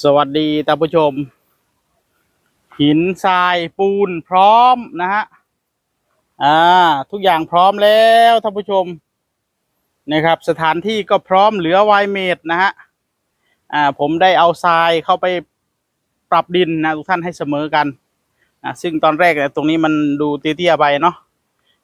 สวัสดีท่านผู้ชม หินทรายปูนพร้อมนะฮะอ่าทุกอย่างพร้อมแล้วท่านผู้ชมนะครับ สถานที่ก็พร้อมเหลือไวเมดนะฮะอ่าผมได้เอาทรายเข้าไปปรับดินนะทุกท่านให้เสมอกันอ่าซึ่งตอนแรกเนี่ยตรงนี้มันดูเตี้ยๆไปเนาะ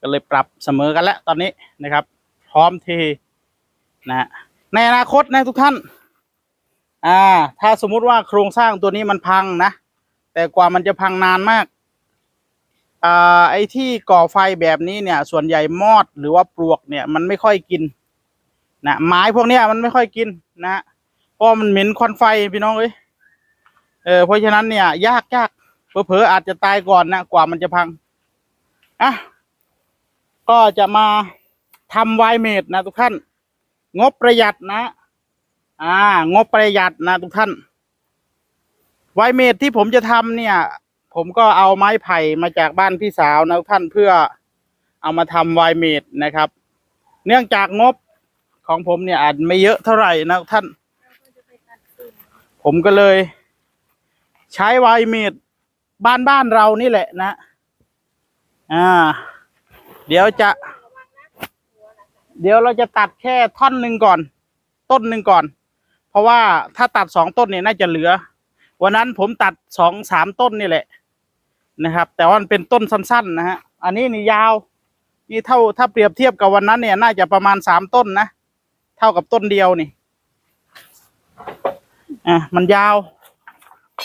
ก็เลยปรับเสมอกันแล้วตอนนี้นะครับ พร้อมเทนะฮะในอนาคตนะทุกท่าน อ่า ถ้าสมมุติว่าโครงสร้างตัวนี้มันพังนะ แต่กว่ามันจะพังนานมาก อ่า ไอ้ที่ก่อไฟแบบนี้เนี่ย ส่วนใหญ่มอดหรือว่าปลวกเนี่ย มันไม่ค่อยกิน นะไม้พวกเนี้ยมันไม่ค่อยกินนะเพราะมันเหม็นควันไฟพี่น้องเอ้ยเออเพราะฉะนั้นเนี่ย ยากยากเผลอๆอาจจะตายก่อนนะกว่ามันจะพังอะก็จะมาทำไวเมดนะทุกท่าน งบประหยัดนะ อ่างบประหยัดนะทุกท่าน ไวเมดที่ผมจะทำเนี่ย ผมก็เอาไม้ไผ่มาจากบ้านพี่สาวนะทุกท่านเพื่อเอามาทำไวเมดนะครับ เนื่องจากงบของผมเนี่ยอาจไม่เยอะเท่าไหร่นะทุกท่าน ผมก็เลย ใช้ไวเมดบ้านบ้านเรานี่แหละนะ อ่า เดี๋ยวจะ เดี๋ยวเราจะตัดแค่ท่อนหนึ่งก่อน ต้นหนึ่งก่อน เพราะว่าถ้าตัดสองต้นเนี่ยน่าจะเหลือ วันนั้นผมตัดสองสามต้นนี่แหละนะครับ แต่ว่ามันเป็นต้นสั้นๆนะฮะอันนี้นี่ยาวนี่เท่าถ้าเปรียบเทียบกับวันนั้นเนี่ย น่าจะประมาณสามต้นนะเท่ากับต้นเดียวนี่อะมันยาว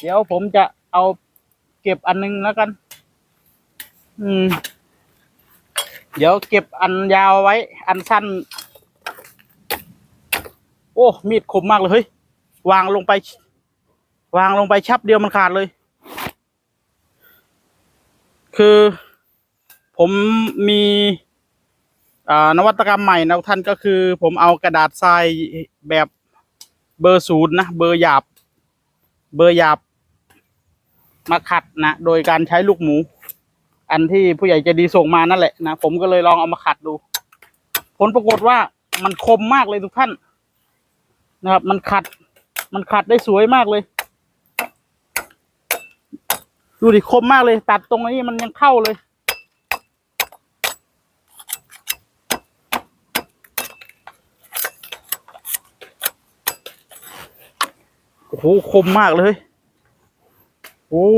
เดี๋ยวผมจะเอาเก็บอันนึงแล้วกัน อืม เดี๋ยวเก็บอันยาวไว้ อันสั้น อ้มีดคมมากเลยเฮ้ยวางลงไป วางลงไปชับเดียวมันขาดเลย คือผมมีนวัตกรรมใหม่นะท่านก็คือ ผมเอากระดาษทรายแบบเบอร์ศูนย์นะเบอร์หยาบ เบอร์หยาบ มาขัดนะโดยการใช้ลูกหมู อันที่ผู้ใหญ่จะดีส่งมานั่นแหละนะผมก็เลยลองเอามาขัดดู ผลปรากฏว่ามันคมมากเลยทุกท่าน นะครับ มันขัด มันขัดได้สวยมากเลย ดูดิคมมากเลย ตัดตรงนี้มันยังเข้าเลยโอ้โหคมมากเลย โอ้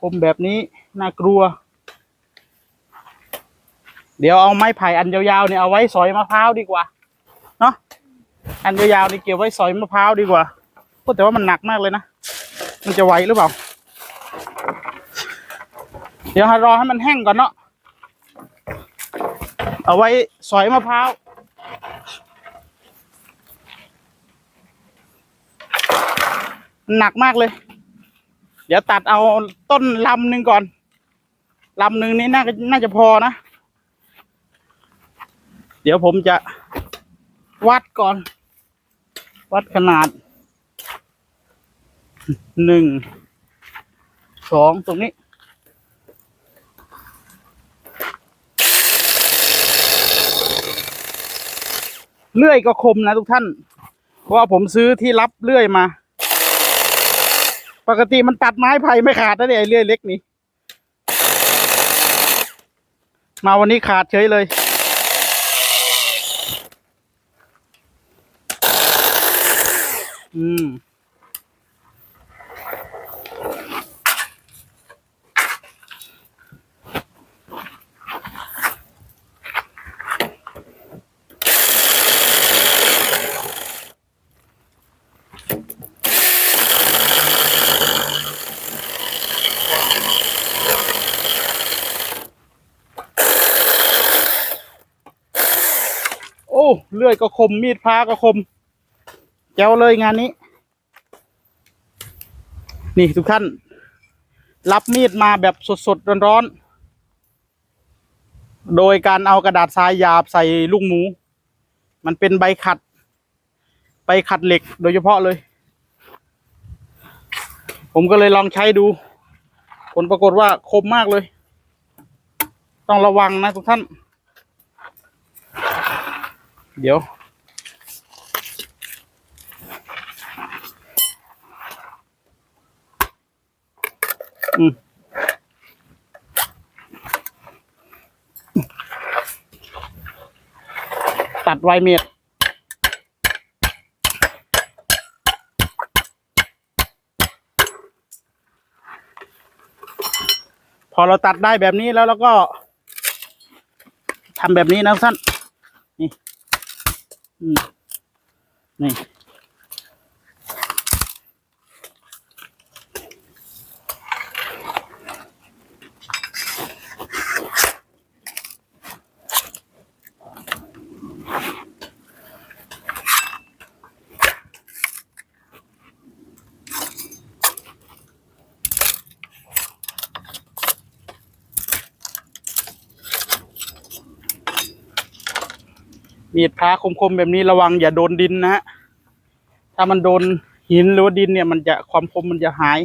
คมแบบนี้น่ากลัว เดี๋ยวเอาไม้ไผ่อันยาวๆเนี่ยเอาไว้สอยมะพร้าวดีกว่า อันยาวๆนี่เก็บไว้สอยมะพร้าวดีกว่าพูดแต่ว่ามันหนักมากเลยนะ มันจะไหวหรือเปล่า เดี๋ยวรอให้มันแห้งก่อนเนาะ เอาไว้สอยมะพร้าว หนักมากเลย เดี๋ยวตัดเอาต้นลำหนึ่งก่อน ลำหนึ่งนี้น่าน่าจะพอนะ เดี๋ยวผมจะวัดก่อน วัดขนาดหนึ่งสองตรงนี้ เลื่อยก็คมนะทุกท่าน เพราะว่าผมซื้อที่รับเลื่อยมา ปกติมันตัดไม้ไผ่ไม่ขาดนะเนี่ยไอเลื่อยเล็กนี่มาวันนี้ขาดเฉยเลย อืมโอ้เลื่อยก็คมมีดพระก็คม แจ๋วเลยงานนี้ นี่ทุกท่าน รับมีดมาแบบสดๆร้อนๆ โดยการเอากระดาษทรายหยาบใส่ลูกหมู มันเป็นใบขัด ใบขัดเหล็กโดยเฉพาะเลย ผมก็เลยลองใช้ดู ผลปรากฏว่าคมมากเลย ต้องระวังนะทุกท่าน เดี๋ยว ตัดไวเมียดพอเราตัดได้แบบนี้แล้วเราก็ทำแบบนี้นะท่านนี่นี่ มีดพระคมๆแบบนี้ระวังอย่าโดนดินนะฮะถ้ามันโดนหินหรือว่าดินเนี่ยมันจะความคมมันจะหาย